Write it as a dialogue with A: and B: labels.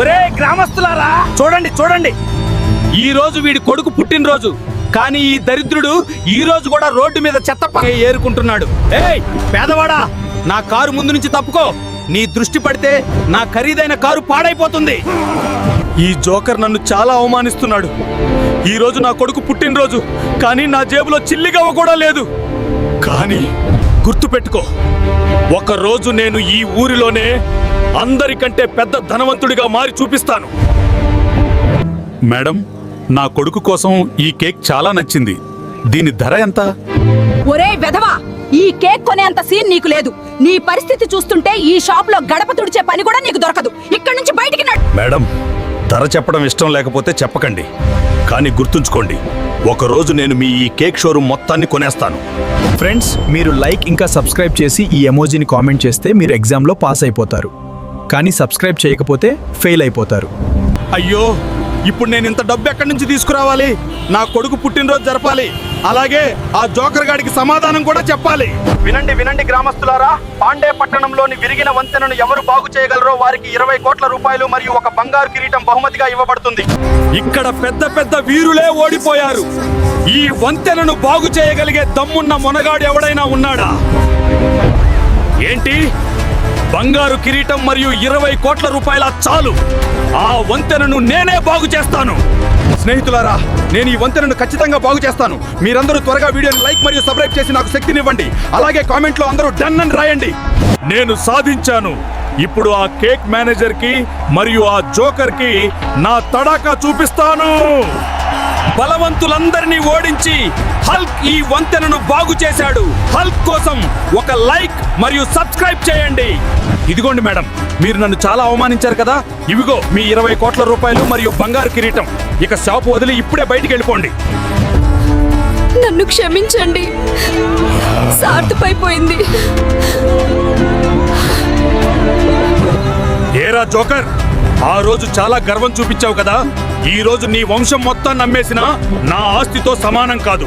A: ఒరే గ్రామస్తులారా చూడండి చూడండి. ఈ రోజు వీడి కొడుకు పుట్టినరోజు. కానీ ఈ దరిద్రుడు ఈ రోజు కూడా రోడ్డు మీద చెత్త పక్క ఏరుకుంటున్నాడు. ఏయ్ పేదవాడా నా కారు ముందు నుంచి తప్పుకో. నీ దృష్టి పడితే నా ఖరీదైన కారు పాడైపోతుంది. ఈ జోకర్ నన్ను చాలా అవమానిస్తున్నాడు. ఈ రోజు నా కొడుకు పుట్టినరోజు కానీ నా జేబులో చిల్లిగవ్వ కూడా లేదు. కానీ గుర్తుపెట్టుకో ఒక రోజు నేను ఈ ఊరిలోనే అందరికంటే పెద్ద ధనవంతుడిగా మారి చూపిస్తాను. మేడం నా కొడుకు కోసం ఈ కేక్ చాలా నచ్చింది. దీని ధర ఎంత?
B: ఒరే వెధవా ఈ కేక్ కొనేంత సీన్ నీకు లేదు. నీ పరిస్థితి చూస్తుంటే ఈ షాప్లో గడప తుడిచే పని కూడా నీకు దొరకదు. ఇక్కడి నుంచి బయటికి నడు
A: మేడం ధర చెప్పడం ఇష్టం లేకపోతే చెప్పకండి. కానీ గుర్తుంచుకోండి ఒకరోజు నేను మీ ఈ కేక్ షోరూమ్ మొత్తాన్ని కొనేస్తాను.
C: ఫ్రెండ్స్ మీరు లైక్ ఇంకా సబ్స్క్రైబ్ చేసి ఈ ఎమోజీని కామెంట్ చేస్తే మీరు ఎగ్జామ్లో పాస్ అయిపోతారు. కానీ సబ్స్క్రైబ్ చేయకపోతే ఫెయిల్ అయిపోతారు.
A: అయ్యో ఇప్పుడు నేను ఇంత డబ్బు ఎక్కడి నుంచి తీసుకురావాలి? నా కొడుకు పుట్టినరోజు జరపాలి. అలాగే ఆ జోకర్ గాడికి సమాధానం కూడా చెప్పాలి. వినండి వినండి గ్రామస్తులారా. పాండే పట్టణంలోని విరిగిన వంతెనను ఎవరు బాగు చేయగలరో వారికి ఇరవై కోట్ల రూపాయలు మరియు ఒక బంగారు కిరీటం బహుమతిగా ఇవ్వబడుతుంది. ఇక్కడ పెద్ద పెద్ద వీరులే ఓడిపోయారు. ఈ వంతెనను బాగు చేయగలిగే దమ్మున్న మొనగాడు ఎవడైనా ఉన్నాడా? ఏంటి? బంగారు కిరీటం మరియు ఇరవై కోట్ల రూపాయల చాలు. ఆ వంతెనను నేనే బాగు చేస్తాను. స్నేహితులారా నేను ఈ వంతెనను ఖచ్చితంగా బాగు చేస్తాను. మీరందరూ త్వరగా వీడియోని లైక్ మరియు సబ్స్క్రైబ్ చేసి నాకు శక్తినివ్వండి. అలాగే కామెంట్లో అందరూ డన్ అని రాయండి. నేను సాధించాను. ఇప్పుడు ఆ కేక్ మేనేజర్కి మరియు ఆ జోకర్కి నా తడాకా చూపిస్తాను. బలవంతులందరినీ ఓడించి హల్క్ ఈ వంతెనను బాగు చేశాడు. హల్క్ కోసం ఒక లైక్ మరియు సబ్స్క్రైబ్ చేయండి. ఇదిగోండి మేడం మీరు నన్ను చాలా అవమానించారు కదా? ఇవిగో మీ ఇరవై కోట్ల రూపాయలు మరియు బంగారు కిరీటం. ఇక షాపు వదిలి ఇప్పుడే బయటికి వెళ్ళిపోండి.
B: నన్ను క్షమించండి. సార్థపైపోయింది
A: ఏరా జోకర్ ఆ రోజు చాలా గర్వం చూపించావు కదా? ఈ రోజు నీ వంశం మొత్తం నమ్మేసిన నా ఆస్తితో సమానం కాదు.